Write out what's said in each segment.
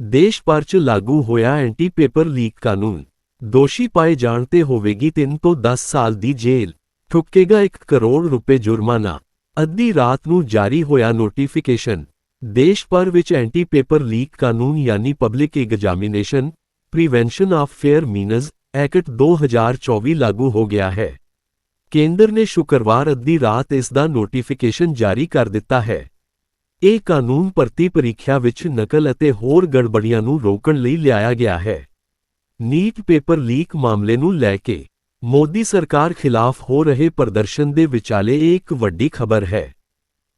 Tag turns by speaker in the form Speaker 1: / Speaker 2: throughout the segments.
Speaker 1: ਦੇਸ਼ ਭਰ 'ਚ ਲਾਗੂ ਹੋਇਆ ਐਂਟੀ ਪੇਪਰ ਲੀਕ ਕਾਨੂੰਨ। ਦੋਸ਼ੀ ਪਾਏ ਜਾਣ ਤੇ ਹੋਵੇਗੀ 3 ਤੋਂ 10 ਸਾਲ ਦੀ ਜੇਲ੍ਹ। ਠੁਕੇਗਾ 1 ਕਰੋੜ ਰੁਪਏ ਜੁਰਮਾਨਾ। ਅੱਧੀ ਰਾਤ ਨੂੰ ਜਾਰੀ ਹੋਇਆ ਨੋਟੀਫਿਕੇਸ਼ਨ ਦੇਸ਼ ਭਰ ਵਿੱਚ ਐਂਟੀ ਪੇਪਰ ਲੀਕ ਕਾਨੂੰਨ ਯਾਨੀ public examination prevention of fair means act 2024 ਲਾਗੂ ਹੋ ਗਿਆ ਹੈ। ਕੇਂਦਰ ਨੇ ਸ਼ੁੱਕਰਵਾਰ ਅੱਧੀ ਰਾਤ ਇਸ ਦਾ ਨੋਟੀਫਿਕੇਸ਼ਨ ਜਾਰੀ ਕਰ ਦਿੱਤਾ ਹੈ। ਇਹ ਕਾਨੂੰਨ ਭਰਤੀ ਪ੍ਰੀਖਿਆ ਵਿੱਚ ਨਕਲ ਅਤੇ ਹੋਰ ਗੜਬੜੀਆਂ ਨੂੰ ਰੋਕਣ ਲਈ ਲਿਆਇਆ ਗਿਆ ਹੈ। ਨੀਟ ਪੇਪਰ ਲੀਕ ਮਾਮਲੇ ਨੂੰ ਲੈ ਕੇ ਮੋਦੀ ਸਰਕਾਰ ਖਿਲਾਫ ਹੋ ਰਹੇ ਪ੍ਰਦਰਸ਼ਨ ਦੇ ਵਿਚਾਲੇ ਇਹ ਇੱਕ ਵੱਡੀ ਖਬਰ ਹੈ।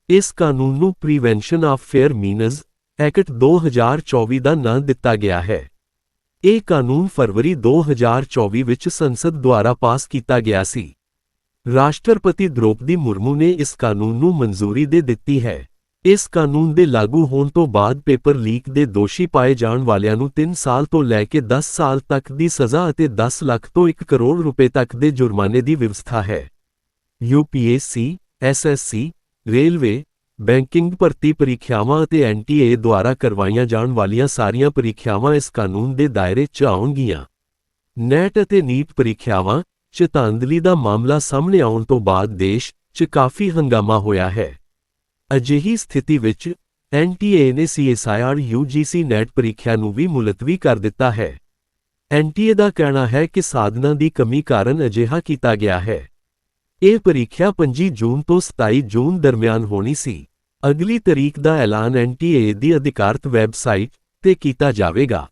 Speaker 1: ਇਸ ਕਾਨੂੰਨ ਨੂੰ prevention of fair means act 2024 ਦਾ ਨਾਂ ਦਿੱਤਾ ਗਿਆ ਹੈ। ਇਹ ਕਾਨੂੰਨ ਫਰਵਰੀ 2024 ਵਿੱਚ ਸੰਸਦ ਦੁਆਰਾ ਪਾਸ ਕੀਤਾ ਗਿਆ ਸੀ। ਰਾਸ਼ਟਰਪਤੀ ਦ੍ਰੋਪਦੀ ਮੁਰਮੂ ਨੇ ਇਸ ਕਾਨੂੰਨ ਨੂੰ ਮਨਜ਼ੂਰੀ ਦੇ ਦਿੱਤੀ ਹੈ। ਇਸ ਕਾਨੂੰਨ ਦੇ ਲਾਗੂ ਹੋਣ ਤੋਂ ਬਾਅਦ ਪੇਪਰ ਲੀਕ ਦੇ ਦੋਸ਼ੀ ਪਾਏ ਜਾਣ ਵਾਲਿਆਂ ਨੂੰ 3 ਸਾਲ ਤੋਂ ਲੈ ਕੇ 10 ਸਾਲ ਤੱਕ ਦੀ ਸਜ਼ਾ ਅਤੇ 10 ਲੱਖ ਤੋਂ 1 ਕਰੋੜ ਰੁਪਏ ਤੱਕ ਦੇ ਜੁਰਮਾਨੇ ਦੀ ਵਿਵਸਥਾ ਹੈ। ਯੂਪੀਐਸਸੀ ਐਸਐਸਸੀ ਰੇਲਵੇ ਬੈਂਕਿੰਗ ਭਰਤੀ ਪ੍ਰੀਖਿਆਵਾਂ ਅਤੇ ਐਨਟੀਏ ਦੁਆਰਾ ਕਰਵਾਈਆਂ ਜਾਣ ਵਾਲੀਆਂ ਸਾਰੀਆਂ ਪ੍ਰੀਖਿਆਵਾਂ ਇਸ ਕਾਨੂੰਨ ਦੇ ਦਾਇਰੇ 'ਚ ਆਉਣਗੀਆਂ। ਨੈਟ ਅਤੇ ਨੀਟ ਪ੍ਰੀਖਿਆਵਾਂ 'ਚ ਧਾਂਦਲੀ ਦਾ ਮਾਮਲਾ ਸਾਹਮਣੇ ਆਉਣ ਤੋਂ ਬਾਅਦ ਦੇਸ਼ 'ਚ ਕਾਫੀ ਹੰਗਾਮਾ ਹੋਇਆ ਹੈ। ਅਜਿਹੀ ਸਥਿਤੀ ਵਿੱਚ ਐਨਟੀਏ ਨੇ ਸੀਐਸਆਈਆਰ ਯੂਜੀਸੀ ਨੈਟ ਪ੍ਰੀਖਿਆ ਨੂੰ ਵੀ ਮੁਲਤਵੀ ਕਰ ਦਿੱਤਾ ਹੈ। ਐਨਟੀਏ ਦਾ ਕਹਿਣਾ ਹੈ ਕਿ ਸਾਧਨਾਂ ਦੀ ਕਮੀ ਕਾਰਨ ਅਜਿਹਾ ਕੀਤਾ ਗਿਆ ਹੈ। ਇਹ ਪ੍ਰੀਖਿਆ 25 ਜੂਨ ਤੋਂ 27 ਜੂਨ ਦਰਮਿਆਨ ਹੋਣੀ ਸੀ। ਅਗਲੀ ਤਰੀਕ ਦਾ ਐਲਾਨ ਐਨਟੀਏ ਦੀ ਅਧਿਕਾਰਤ ਵੈਬਸਾਈਟ ਤੇ ਕੀਤਾ ਜਾਵੇਗਾ।